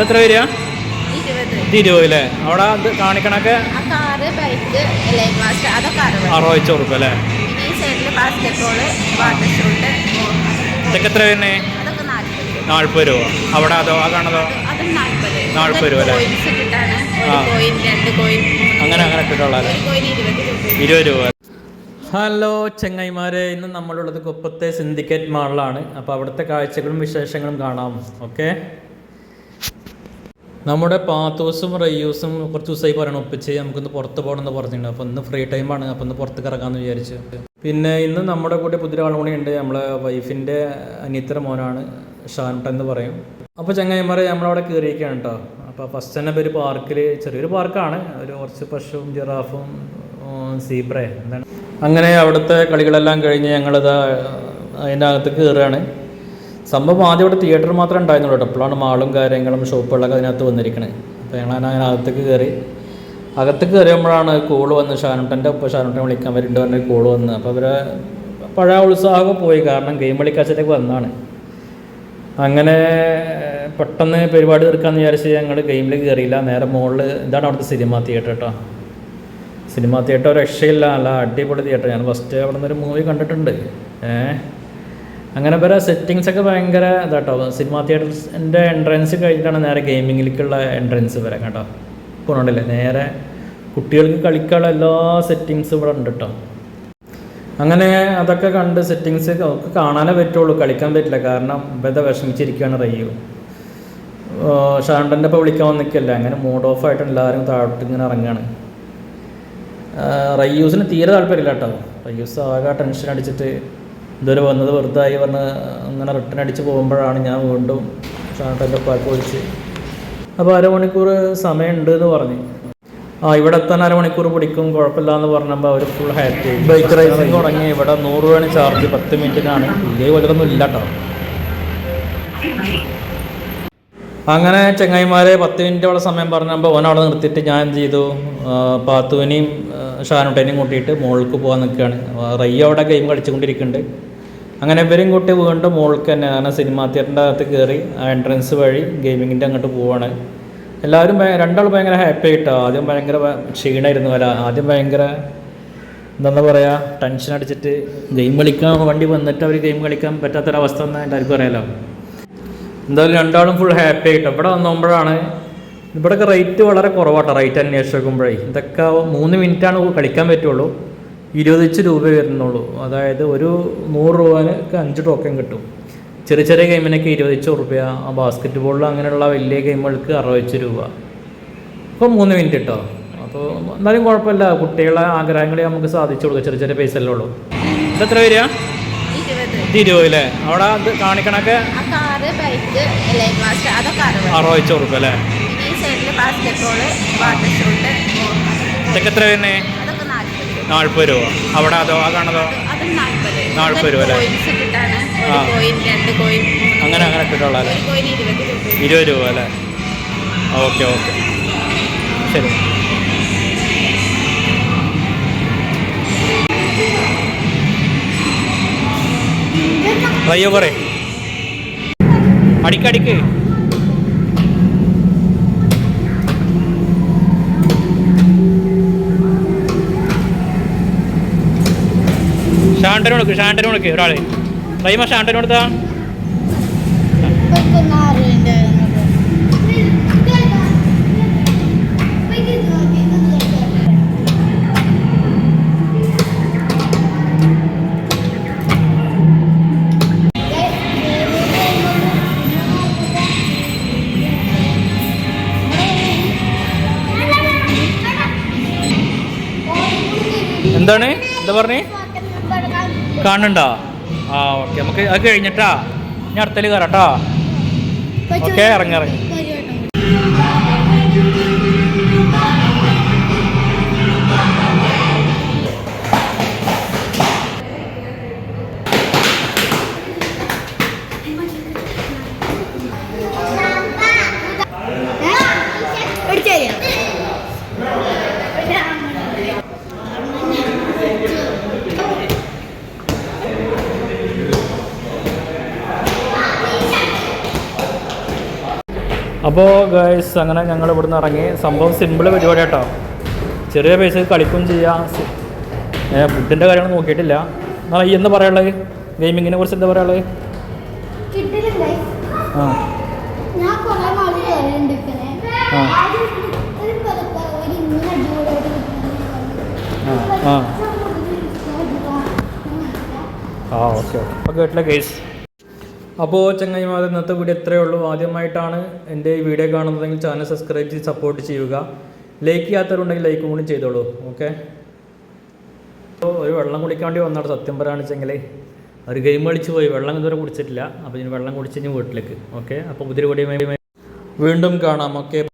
ഇതെത്ര വരിക? ഇരുപത്. അല്ലേ അവിടെ ഇത് കാണിക്കണൊക്കെ അറുപത്. ഉറുപ്പ് അല്ലേ? ഇതൊക്കെ എത്ര വരുന്നേ? നാൽപ്പത് രൂപ. അവിടെ അതോ ആ കാണതോ നാൽപ്പത് രൂപ. അല്ലേ? ആ. കോയിൻ രണ്ട് കോയിൻ അങ്ങനെ അങ്ങനെ കിട്ടുള്ള അല്ലേ? ഇരുപത് രൂപ. ഇരുപത് രൂപ. ഹലോ ചെങ്ങൈമാരെ ഇന്ന് നമ്മളുള്ളത് കൊപ്പത്തെ സിൻഡിക്കേറ്റ് മാളിലാണ്. അപ്പോൾ അവിടുത്തെ കാഴ്ചകളും വിശേഷങ്ങളും കാണാം. ഓക്കെ? നമ്മുടെ പാത്തോസും റയ്യൂസും കുറച്ച് ദിവസമായി പറയണം ഒപ്പിച്ച് നമുക്കൊന്ന് പുറത്ത് പോകണമെന്ന് പറഞ്ഞിട്ടുണ്ട്. അപ്പോൾ ഇന്ന് ഫ്രീ ടൈമാണ് അപ്പോൾ ഒന്ന് പുറത്ത് ഇറങ്ങാമെന്ന് വിചാരിച്ചു. പിന്നെ ഇന്ന് നമ്മുടെ കൂടെ ആളും കൂടി ഉണ്ട്. നമ്മളെ വൈഫിന്റെ അനിയത്തര മോനാണ് ഷാൻട്ട എന്ന് പറയും. അപ്പോൾ ചങ്ങായിമാരെ നമ്മളവിടെ കയറിയിരിക്കുകയാണ് കേട്ടോ അപ്പോൾ ഫസ്റ്റ് തന്നെ ഒരു പാർക്കിൽ ചെറിയൊരു പാർക്കാണ് ഒരു കുറച്ച് പശുവും ജിറാഫും സീബ്രയും എന്താണ്. അങ്ങനെ അവിടുത്തെ കളികളെല്ലാം കഴിഞ്ഞ് ഞങ്ങളിത് അതിന്റെ അകത്ത് കയറുകയാണ് സംഭവം ആദ്യം ഇവിടെ തിയേറ്റർ മാത്രമേ ഉണ്ടായിരുന്നുള്ളൂ കേട്ടോ. മാളും കാര്യങ്ങളും ഷോപ്പുകളൊക്കെ അതിനകത്ത് വന്നിരിക്കുന്നത് അപ്പോൾ ഞങ്ങൾ അങ്ങനെ അകത്തേക്ക് കയറി. അകത്തേക്ക് കയറിയുമ്പോഴാണ് കോൾ വന്ന് ഷാനുട്ടന്റെ ഒപ്പം ഷാനുട്ടനെ വിളിക്കാൻ വരുന്നുണ്ട് പറഞ്ഞ കോൾ വന്ന് അപ്പോൾ അവരെ പഴയ ഉത്സാഹമൊക്കെ പോയി. കാരണം ഗെയിം കളിക്കാച്ചിട്ടൊക്കെ വന്നാണ്. അങ്ങനെ പെട്ടെന്ന് പരിപാടി തീർക്കാമെന്ന് വിചാരിച്ച് ഞങ്ങൾ ഗെയിമിൽ കയറിയില്ല. നേരെ മുകളിൽ ഇതാണ് അവിടുത്തെ സിനിമ തിയേറ്റർ കേട്ടോ സിനിമ തിയേറ്റർ രക്ഷയില്ല. അല്ല അടിപൊളി തിയേറ്റർ ഞാൻ ഫസ്റ്റ് അവിടെ നിന്നൊരു മൂവി കണ്ടിട്ടുണ്ട്. ഏഹ്? അങ്ങനെ വരെ സെറ്റിങ്സ് ഒക്കെ ഭയങ്കര ഇതാട്ടോ. സിനിമ തിയേറ്റർസിന്റെ എൻട്രൻസ് കഴിഞ്ഞിട്ടാണ് നേരെ ഗെയിമിങ്ങിലേക്കുള്ള എൻട്രൻസ് വരെ കേട്ടോ പോണില്ലേ നേരെ കുട്ടികൾക്ക് കളിക്കാനുള്ള എല്ലാ സെറ്റിങ്സും ഇവിടെ ഉണ്ട് കേട്ടോ അങ്ങനെ അതൊക്കെ കണ്ട് സെറ്റിങ്സ് ഒക്കെ കാണാനേ പറ്റുള്ളൂ. കളിക്കാൻ പറ്റില്ല. കാരണം ബദ വിഷമിച്ചിരിക്കുകയാണ് റയ്യു. ഷാണ്ടന്റെ ഇപ്പോൾ വിളിക്കാൻ വന്നിക്കല്ല അങ്ങനെ മൂഡ് ഓഫ് ആയിട്ട് എല്ലാവരും താഴോട്ട് ഇങ്ങനെ ഇറങ്ങുകയാണ് റയ്യൂസിന് തീരെ താല്പര്യമില്ല കേട്ടോ റയ്യൂസ് ആകെ ടെൻഷൻ അടിച്ചിട്ട് ഇതുവരെ വന്നത് വെറുതായി പറഞ്ഞ് അങ്ങനെ റിട്ടേൺ അടിച്ച് പോകുമ്പോഴാണ് ഞാൻ വീണ്ടും ഷാട്ടന്റെ പാക്ക് ഒഴിച്ച് അപ്പോൾ അരമണിക്കൂർ സമയമുണ്ട് എന്ന് പറഞ്ഞു. ആ ഇവിടെ എത്താൻ അരമണിക്കൂർ പിടിക്കും കുഴപ്പമില്ല എന്ന് പറഞ്ഞപ്പോൾ അവർ ഫുൾ ഹാപ്പി ബൈക്ക് റൈസിങ് തുടങ്ങി. ഇവിടെ നൂറ് രൂപയാണ് ചാർജ് പത്ത് മിനിറ്റിനാണ്. ഇതേ വലുതൊന്നും ഇല്ല കേട്ടോ. അങ്ങനെ ചങ്ങായിമാരെ പത്ത് മിനിറ്റോളം സമയം പറഞ്ഞപ്പോൾ ഓൻ അവിടെ നിർത്തിയിട്ട് ഞാൻ എന്ത് ചെയ്തു? പാത്തുവിനെയും ഷാനുട്ടേനെയും കൂട്ടിയിട്ട് മുകൾക്ക് പോകാൻ നിൽക്കുകയാണ്. റയ്യ അവിടെ ഗെയിം കളിച്ചുകൊണ്ടിരിക്കുന്നുണ്ട്. അങ്ങനെ ഇവരും വീണ്ടും മുകൾക്ക് തന്നെ കാരണം സിനിമാ തിയേറ്ററിന്റെ അകത്ത് കയറി ആ എൻട്രൻസ് വഴി ഗെയിമിങ്ങിന്റെ അങ്ങോട്ട് പോവാണ്. എല്ലാവരും രണ്ടാളും ഭയങ്കര ഹാപ്പി ആയിട്ടോ. ആദ്യം ഭയങ്കര ക്ഷീണമായിരുന്നു വല്ല ആദ്യം ഭയങ്കര എന്താ പറയുക ടെൻഷൻ അടിച്ചിട്ട് ഗെയിം കളിക്കാൻ വണ്ടി വന്നിട്ട് അവർ ഗെയിം കളിക്കാൻ പറ്റാത്തൊരവസ്ഥ എന്ന് എല്ലാവർക്കും അറിയാലോ. എന്തായാലും രണ്ടാളും ഫുൾ ഹാപ്പി ആയിട്ടോ. ഇവിടെ വന്നുമ്പോഴാണ് ഇവിടെയൊക്കെ റേറ്റ് വളരെ കുറവാട്ടോ. റേറ്റ് അന്വേഷിച്ച് നോക്കുമ്പോഴേ. ഇതൊക്കെ മൂന്ന് മിനിറ്റാണ് കളിക്കാൻ പറ്റുള്ളൂ. ഇരുപതിച്ച് രൂപ വരുന്നുള്ളൂ. അതായത് ഒരു നൂറ് രൂപക്ക് അഞ്ച് ടോക്കൺ കിട്ടും. ചെറിയ ചെറിയ ഗെയിമിനൊക്കെ ഇരുപതിച്ച് റുപ്യ. ആ ബാസ്ക്കറ്റ് ബോളിൽ അങ്ങനെയുള്ള വലിയ ഗെയിമുകൾക്ക് അറുപതിച്ച് രൂപ. ഇപ്പോൾ മൂന്ന് മിനിറ്റ് കേട്ടോ അപ്പോൾ എന്നാലും കുഴപ്പമില്ല. കുട്ടികളെ ആഗ്രഹങ്ങളെ നമുക്ക് സാധിച്ചു കൊടുക്കാം. ചെറിയ ചെറിയ പൈസ അല്ലേ ഉള്ളൂ. എത്ര വരിക? ഇരുപത്. അല്ലേ? അവിടെ അത് കാണിക്കണൊക്കെ? അറുപത്. ഉറുപ്പ് അല്ലേ? ഇതൊക്കെ എത്ര വരുന്നേ? നാൽപ്പത് രൂപ. അവിടെ അതോ ആ കാണതോ അതും നാൽപ്പത്. രൂപ അല്ലേ? ആ. അങ്ങനെ അങ്ങനെ രൂപ. ഇരുപത് രൂപ അല്ലേ? Okay okay. ശരി. അയ്യോ പറയേ അടിക്കടിക്ക് ഷാണ്ടന് കൊടുക്ക് ഷാണ്ടന് കൊടുക്ക് ഒരാളെ. റൈമ ഷാണ്ടന് കൊടുത്താ എന്താണ്? എന്താ പറഞ്ഞേ? കാണുന്നുണ്ടോ? ആ ഓക്കെ. നമുക്ക് അത് കഴിഞ്ഞിട്ടാ. ഞാൻ അടുത്തൽ കയറാട്ടോ ഓക്കെ ഇറങ്ങി ഇറങ്ങി. അപ്പോൾ ഗേൾസ് അങ്ങനെ ഞങ്ങൾ ഇവിടുന്ന് ഇറങ്ങി. സംഭവം സിമ്പിൾ പരിപാടി കേട്ടോ ചെറിയ പൈസ കളിക്കും ചെയ്യാം. ഫുഡിന്റെ കാര്യങ്ങൾ നോക്കിയിട്ടില്ല. എന്നാൽ ഈ എന്ന് പറയുള്ളത് ഗെയിമിങ്ങിനെ കുറിച്ച് എന്താ പറയുള്ളത് ആ. ആ. ആ ഓക്കെ ഓക്കെ. അപ്പോൾ കേട്ടില്ല ഗേൾസ് അപ്പോൾ ചങ്ങായിമാർ ഇന്നത്തെ വീഡിയോ ഇത്രയേ ഉള്ളൂ. ആദ്യമായിട്ടാണ് എന്റെ ഈ വീഡിയോ കാണുന്നതെങ്കിൽ ചാനൽ സബ്സ്ക്രൈബ് ചെയ്ത് സപ്പോർട്ട് ചെയ്യുക. ലൈക്ക് ചെയ്യാത്തവരുണ്ടെങ്കിൽ ലൈക്ക് കൂടി ചെയ്തോളൂ. ഓക്കെ അപ്പോൾ ഒരു വെള്ളം കുടിക്കാൻ വേണ്ടി വന്നാണ് സത്യം പറയുകയാണെന്നുവെച്ചെങ്കിൽ ഒരു ഗെയിം കളിച്ച് പോയി. വെള്ളം ഇതുവരെ കുടിച്ചിട്ടില്ല. അപ്പോൾ ഇനി വെള്ളം കുടിച്ച് വീട്ടിലേക്ക്. ഓക്കെ അപ്പോൾ പുതിയ വീണ്ടും കാണാം. ഓക്കെ